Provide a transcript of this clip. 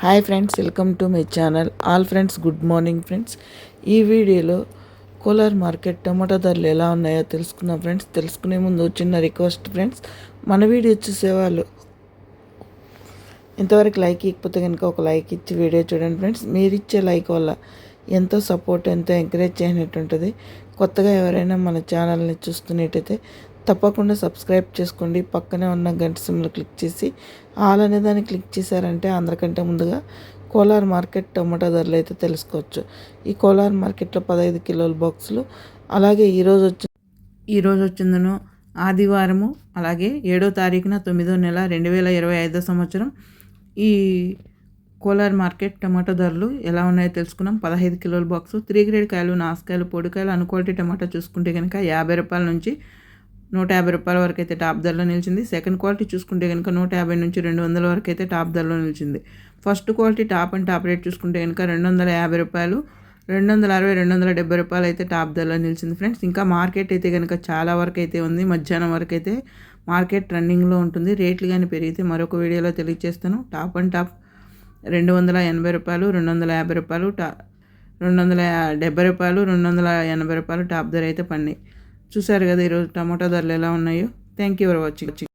Hi friends welcome to my channel. All friends good morning friends. ఈ వీడియోలో Kolar market టమాటా ధరలు ఎలా ఉన్నాయో తెలుసుకుందాం ఫ్రెండ్స్. తెలుసుకునే ముందు చిన్న రిక్వెస్ట్ ఫ్రెండ్స్. మన వీడియో చూసేవాళ్ళు ఇంతవరకు లైక్ ఇకపోతే కనుక ఒక లైక్ ఇచ్చి వీడియో చూడండి ఫ్రెండ్స్. మీరు ఇచ్చే లైక్ వల్ల ఎంతో సపోర్ట్ ఎంతో ఎంకరేజ్ చేయనట్టు ఉంటుంది. కొత్తగా ఎవరైనా మన ఛానల్ని చూస్తున్నట్టయితే తప్పకుండా సబ్స్క్రైబ్ చేసుకోండి. పక్కనే ఉన్న గంట సిమ్లో క్లిక్ చేసి ఆల్ అనే దాన్ని క్లిక్ చేశారంటే అందరికంటే ముందుగా కోలార్ మార్కెట్ టమాటా ధరలు అయితే తెలుసుకోవచ్చు. ఈ కోలార్ మార్కెట్లో పదహైదు కిలోల బాక్సులు అలాగే ఈరోజు వచ్చి ఈరోజు వచ్చిందను ఆదివారము అలాగే ఏడో తారీఖున తొమ్మిదో నెల రెండు వేల ఇరవై ఐదో సంవత్సరం. ఈ కోలార్ మార్కెట్ టమాటో ధరలు ఎలా ఉన్నాయో తెలుసుకున్నాం. పదహైదు కిలోల బాక్సు త్రీ గ్రేడ్ కాయలు నాసుకాయలు పొడికాయలు అనుక్వాలిటీ టమాటా చూసుకుంటే కనుక యాభై రూపాయల నుంచి నూట యాభై రూపాయల వరకు అయితే టాప్ ధరలో నిలిచింది. సెకండ్ క్వాలిటీ చూసుకుంటే కనుక నూట యాభై నుంచి రెండు వందల వరకు అయితే టాప్ ధరలో నిలిచింది. First quality top and top rate చూసుకుంటే కనుక రెండు వందల యాభై రూపాయలు రెండు వందల అరవై రెండు వందల డెబ్బై రూపాయలు అయితే టాప్ ధరలో నిలిచింది ఫ్రెండ్స్. ఇంకా మార్కెట్ అయితే కనుక చాలా వరకు అయితే ఉంది. మధ్యాహ్నం వరకు అయితే మార్కెట్ రన్నింగ్లో ఉంటుంది. రేట్లు కానీ పెరిగితే మరొక వీడియోలో తెలియజేస్తాను. టాప్ అండ్ టాప్ రెండు వందల ఎనభై రూపాయలు రెండు వందల యాభై రూపాయలు టా రెండు వందల డెబ్బై రూపాయలు రెండు వందల ఎనభై రూపాయలు టాప్ ధర అయితే పడినాయి. చూసారు కదా ఈరోజు టమాటా ధరలు ఎలా ఉన్నాయో. Thank you for watching